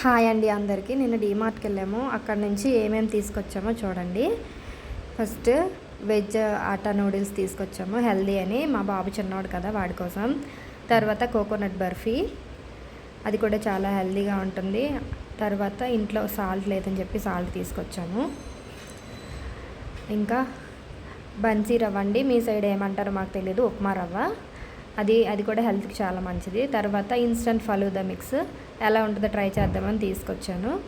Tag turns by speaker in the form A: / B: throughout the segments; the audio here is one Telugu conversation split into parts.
A: హాయ్ అండి అందరికీ. నిన్న డీమార్ట్కి వెళ్ళాము. అక్కడ నుంచి ఏమేమి తీసుకొచ్చామో చూడండి. ఫస్ట్ వెజ్ ఆటా నూడిల్స్ తీసుకొచ్చాము. హెల్దీ అని. మా బాబు చిన్నవాడు కదా వాడి కోసం. తర్వాత కోకోనట్ బర్ఫీ. అది కూడా చాలా హెల్దీగా ఉంటుంది. తర్వాత ఇంట్లో సాల్ట్ లేదని చెప్పి సాల్ట్ తీసుకొచ్చాము. ఇంకా బన్సీ రవ్వ అండి. మీ సైడ్ ఏమంటారో మాకు తెలియదు ఉప్మా రవ్వ. అది అది కూడా హెల్త్కి చాలా మంచిది. తర్వాత ఇన్స్టంట్ ఫలూదా మిక్స్. ఎలా ఉంటుందో ట్రై చేద్దామని తీసుకొచ్చాను.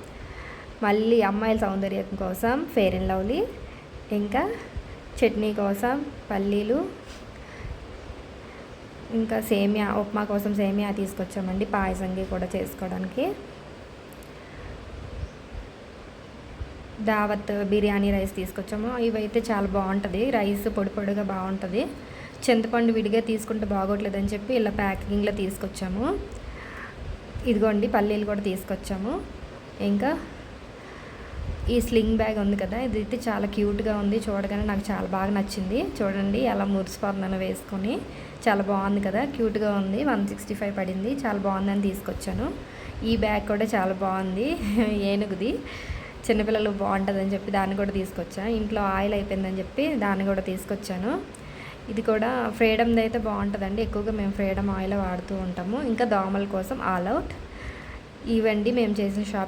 A: మళ్ళీ అమ్మాయిల సౌందర్యం కోసం ఫెయిర్ అండ్ లవ్లీ. ఇంకా చట్నీ కోసం పల్లీలు. ఇంకా సేమియా ఉప్మా కోసం సేమియా తీసుకొచ్చామండి పాయసంగి కూడా చేసుకోవడానికి. దావత్ బిర్యానీ రైస్ తీసుకొచ్చాము. ఇవైతే చాలా బాగుంటుంది. రైస్ పొడి పొడిగా బాగుంటుంది. చింతపండు విడిగా తీసుకుంటే బాగోట్లేదని చెప్పి ఇలా ప్యాకింగ్లో తీసుకొచ్చాము. ఇదిగోండి పల్లీలు కూడా తీసుకొచ్చాము. ఇంకా ఈ స్లింగ్ బ్యాగ్ ఉంది కదా ఇది అయితే చాలా క్యూట్గా ఉంది. చూడగానే నాకు చాలా బాగా నచ్చింది. చూడండి ఎలా మురిసిపోతున్నాను వేసుకొని చాలా బాగుంది కదా క్యూట్గా ఉంది. వన్ సిక్స్టీ ఫైవ్ పడింది చాలా బాగుందని తీసుకొచ్చాను. ఈ బ్యాగ్ కూడా చాలా బాగుంది ఏనుగుది. చిన్నపిల్లలు బాగుంటుందని చెప్పి దాన్ని కూడా తీసుకొచ్చాను. ఇంట్లో ఆయిల్ అయిపోయిందని చెప్పి దాన్ని కూడా తీసుకొచ్చాను. ఇది కూడా ఫ్రీడమ్ది అయితే బాగుంటుందండి. ఎక్కువగా మేము ఫ్రీడమ్ ఆయిల్ వాడుతూ ఉంటాము. ఇంకా దోమల కోసం ఆల్ అవుట్. ఇవండి మేము చేసిన షాపింగ్.